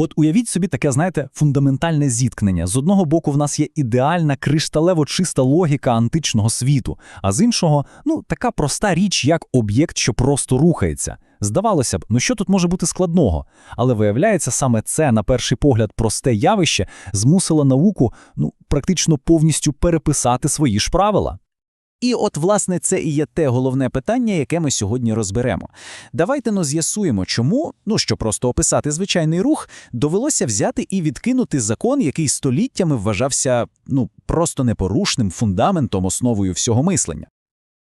От уявіть собі таке, знаєте, фундаментальне зіткнення. З одного боку, в нас є ідеальна кришталево чиста логіка античного світу, а з іншого, ну, така проста річ, як об'єкт, що просто рухається. Здавалося б, ну що тут може бути складного? Але виявляється, саме це, на перший погляд, просте явище змусило науку ну, практично повністю переписати свої ж правила. І от, власне, це і є те головне питання, яке ми сьогодні розберемо. Давайте ну з'ясуємо, чому, ну що просто описати звичайний рух, довелося взяти і відкинути закон, який століттями вважався ну просто непорушним фундаментом, основою всього мислення.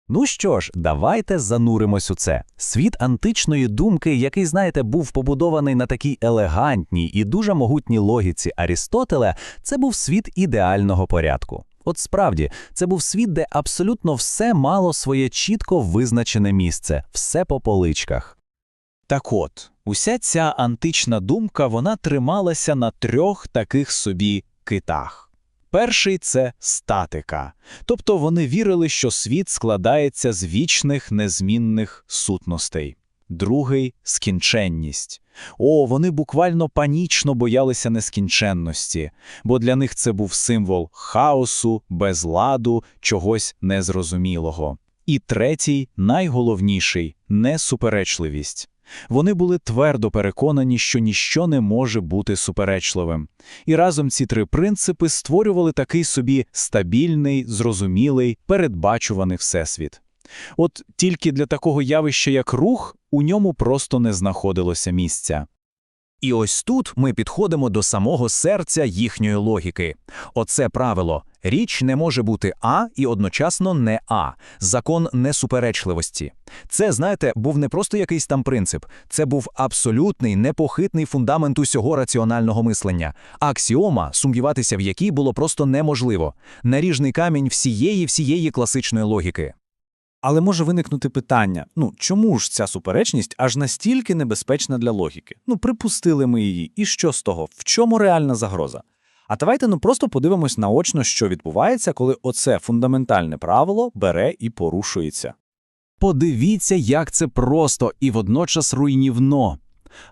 Ну що ж, давайте зануримось у це. Світ античної думки, який, знаєте, був побудований на такій елегантній і дуже могутній логіці Арістотеля, це був світ ідеального порядку. От справді, це був світ, де абсолютно все мало своє чітко визначене місце, все по поличках. Так от, уся ця антична думка вона трималася на трьох таких собі китах. Перший це статика, тобто вони вірили, що світ складається з вічних незмінних сутностей. Другий скінченність. О, вони буквально панічно боялися нескінченності, бо для них це був символ хаосу, безладу, чогось незрозумілого. І третій, найголовніший несуперечливість. Вони були твердо переконані, що ніщо не може бути суперечливим. І разом ці три принципи створювали такий собі стабільний, зрозумілий, передбачуваний всесвіт. От тільки для такого явища, як рух, у ньому просто не знаходилося місця. І ось тут ми підходимо до самого серця їхньої логіки. Оце правило річ не може бути А і одночасно не А, закон несуперечливості. Це, знаєте, був не просто якийсь там принцип, це був абсолютний непохитний фундамент усього раціонального мислення, аксіома, сумніватися в якій було просто неможливо, наріжний камінь всієї всієї класичної логіки. Але може виникнути питання: ну чому ж ця суперечність аж настільки небезпечна для логіки? Ну, припустили ми її, і що з того? В чому реальна загроза? А давайте ну просто подивимось наочно, що відбувається, коли оце фундаментальне правило бере і порушується. Подивіться, як це просто і водночас руйнівно.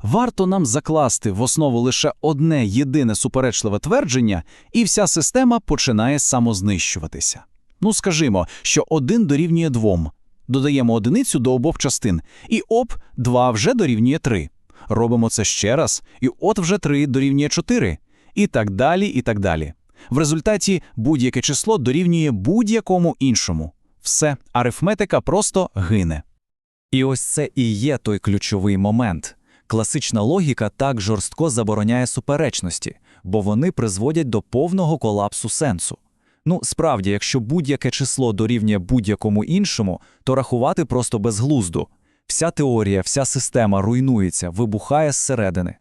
Варто нам закласти в основу лише одне єдине суперечливе твердження, і вся система починає самознищуватися. Ну, скажімо, що один дорівнює двом. Додаємо одиницю до обох частин, і оп, два вже дорівнює три. Робимо це ще раз, і от вже три дорівнює чотири. І так далі, і так далі. В результаті будь-яке число дорівнює будь-якому іншому. Все, арифметика просто гине. І ось це і є той ключовий момент. Класична логіка так жорстко забороняє суперечності, бо вони призводять до повного колапсу сенсу. Ну, справді, якщо будь-яке число дорівнює будь-якому іншому, то рахувати просто безглуздо. Вся теорія, вся система руйнується, вибухає зсередини.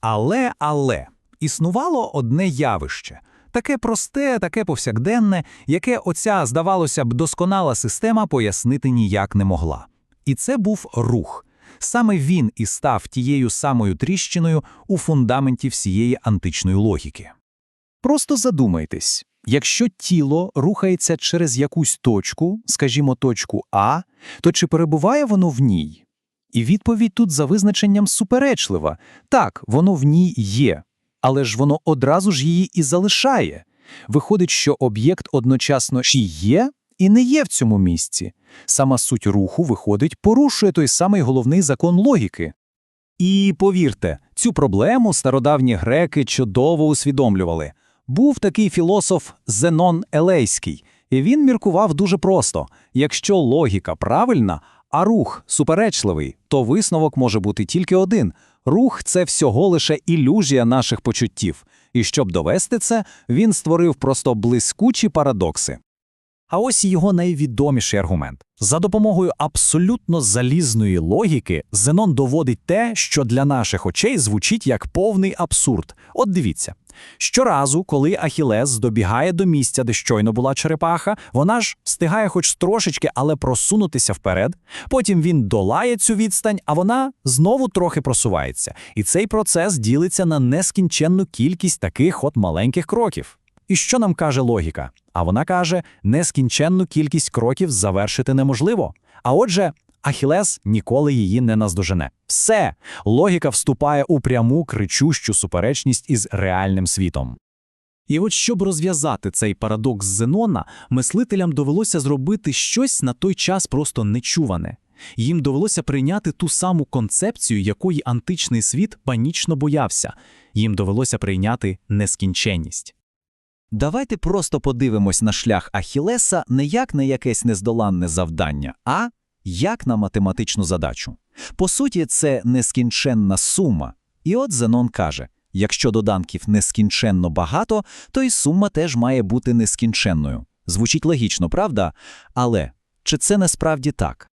Але, але, існувало одне явище. Таке просте, таке повсякденне, яке оця, здавалося б, досконала система пояснити ніяк не могла. І це був рух. Саме він і став тією самою тріщиною у фундаменті всієї античної логіки. Просто задумайтесь, якщо тіло рухається через якусь точку, скажімо, точку А, то чи перебуває воно в ній? І відповідь тут за визначенням суперечлива. Так, воно в ній є, але ж воно одразу ж її і залишає. Виходить, що об'єкт одночасно і є, і не є в цьому місці. Сама суть руху, виходить, порушує той самий головний закон логіки. І повірте, цю проблему стародавні греки чудово усвідомлювали. Був такий філософ Зенон Елейський, і він міркував дуже просто: якщо логіка правильна, а рух суперечливий, то висновок може бути тільки один: рух це всього лише ілюзія наших почуттів. І щоб довести це, він створив просто блискучі парадокси. А ось і його найвідоміший аргумент. За допомогою абсолютно залізної логіки Зенон доводить те, що для наших очей звучить як повний абсурд. От дивіться. Щоразу, коли Ахілес добігає до місця, де щойно була черепаха, вона ж встигає хоч трошечки, але просунутися вперед. Потім він долає цю відстань, а вона знову трохи просувається. І цей процес ділиться на нескінченну кількість таких от маленьких кроків. І що нам каже логіка? А вона каже, нескінченну кількість кроків завершити неможливо. А отже, Ахілес ніколи її не наздожене. Все, логіка вступає у пряму кричущу суперечність із реальним світом. І от щоб розв'язати цей парадокс Зенона, мислителям довелося зробити щось на той час просто нечуване. Їм довелося прийняти ту саму концепцію, якої античний світ панічно боявся. Їм довелося прийняти нескінченність. Давайте просто подивимось на шлях Ахілеса не як на якесь нездоланне завдання, а як на математичну задачу. По суті, це нескінченна сума. І от Зенон каже, якщо доданків нескінченно багато, то й сума теж має бути нескінченною. Звучить логічно, правда? Але чи це насправді так?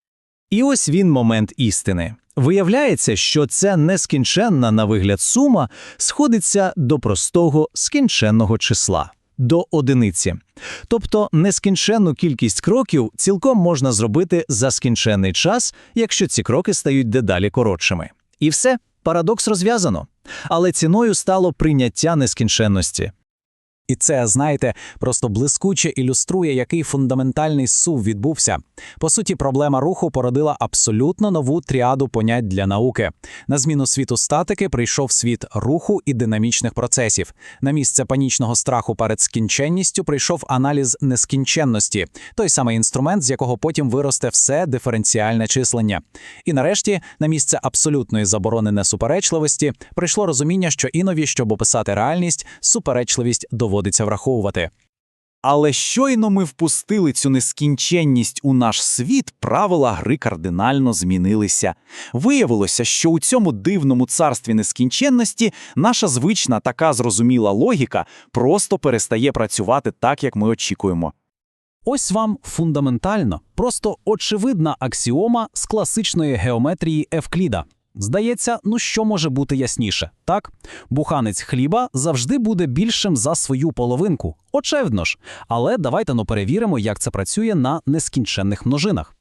І ось він момент істини. Виявляється, що ця нескінченна на вигляд сума сходиться до простого скінченного числа до одиниці. Тобто нескінченну кількість кроків цілком можна зробити за скінченний час, якщо ці кроки стають дедалі коротшими. І все, парадокс розв'язано. Але ціною стало прийняття нескінченності. І це, знаєте, просто блискуче ілюструє, який фундаментальний сув відбувся. По суті, проблема руху породила абсолютно нову тріаду понять для науки. На зміну світу статики прийшов світ руху і динамічних процесів. На місце панічного страху перед скінченністю прийшов аналіз нескінченності, той самий інструмент, з якого потім виросте все диференціальне числення. І нарешті, на місце абсолютної заборони несуперечливості прийшло розуміння, що інові, щоб описати реальність, суперечливість доводиться враховувати. Але щойно ми впустили цю нескінченність у наш світ, правила гри кардинально змінилися. Виявилося, що у цьому дивному царстві нескінченності наша звична така зрозуміла логіка просто перестає працювати так, як ми очікуємо. Ось вам фундаментально, просто очевидна аксіома з класичної геометрії Евкліда. Здається, ну що може бути ясніше, так? Буханець хліба завжди буде більшим за свою половинку. Очевидно ж. Але давайте ну перевіримо, як це працює на нескінченних множинах.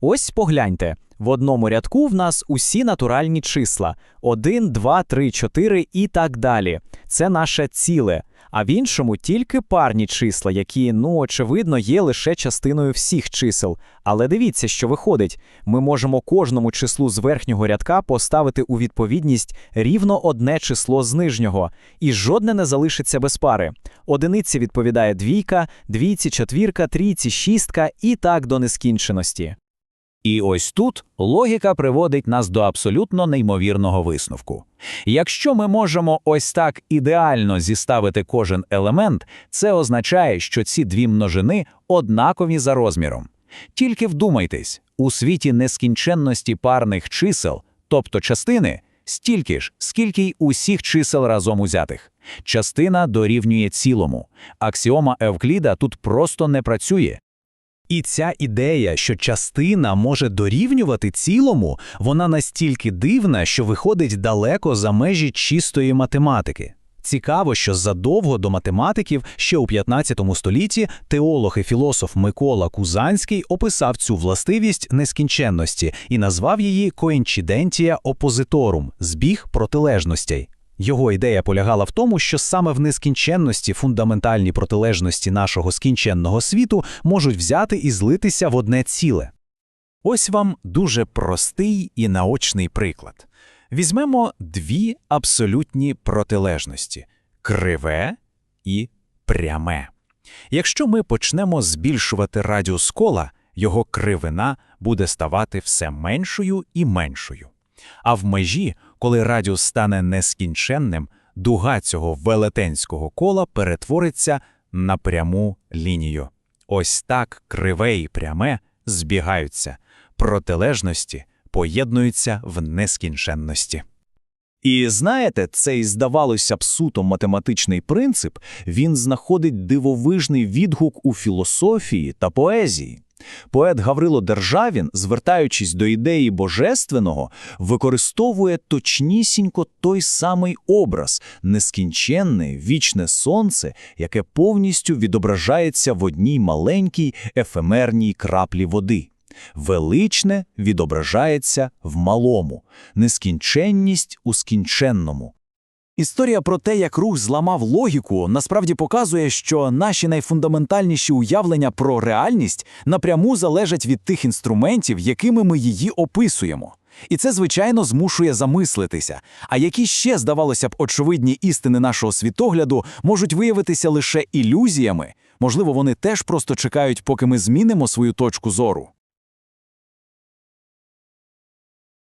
Ось погляньте. В одному рядку в нас усі натуральні числа 1, 2, 3, 4 і так далі. Це наше ціле. А в іншому тільки парні числа, які, ну, очевидно, є лише частиною всіх чисел. Але дивіться, що виходить. Ми можемо кожному числу з верхнього рядка поставити у відповідність рівно одне число з нижнього, і жодне не залишиться без пари. Одиниці відповідає двійка, двійці четвірка, трійці шістка і так до нескінченості. І ось тут логіка приводить нас до абсолютно неймовірного висновку. Якщо ми можемо ось так ідеально зіставити кожен елемент, це означає, що ці дві множини однакові за розміром. Тільки вдумайтесь, у світі нескінченності парних чисел, тобто частини, стільки ж, скільки й усіх чисел разом узятих. Частина дорівнює цілому. Аксіома Евкліда тут просто не працює. І ця ідея, що частина може дорівнювати цілому, вона настільки дивна, що виходить далеко за межі чистої математики. Цікаво, що задовго до математиків ще у 15 столітті теолог і філософ Микола Кузанський описав цю властивість нескінченності і назвав її коінчидентія опозиторум збіг протилежностей. Його ідея полягала в тому, що саме в нескінченності фундаментальні протилежності нашого скінченного світу можуть взяти і злитися в одне ціле. Ось вам дуже простий і наочний приклад. Візьмемо дві абсолютні протилежності криве і пряме. Якщо ми почнемо збільшувати радіус кола, його кривина буде ставати все меншою і меншою. А в межі, коли радіус стане нескінченним, дуга цього велетенського кола перетвориться на пряму лінію. Ось так криве і пряме збігаються, протилежності поєднуються в нескінченності. І знаєте, цей, здавалося б, суто математичний принцип, він знаходить дивовижний відгук у філософії та поезії. Поет Гаврило Державін, звертаючись до ідеї божественного, використовує точнісінько той самий образ нескінченне, вічне сонце, яке повністю відображається в одній маленькій ефемерній краплі води. Величне відображається в малому, нескінченність у скінченному. Історія про те, як рух зламав логіку, насправді показує, що наші найфундаментальніші уявлення про реальність напряму залежать від тих інструментів, якими ми її описуємо. І це, звичайно, змушує замислитися. А які ще, здавалося б, очевидні істини нашого світогляду можуть виявитися лише ілюзіями? Можливо, вони теж просто чекають, поки ми змінимо свою точку зору.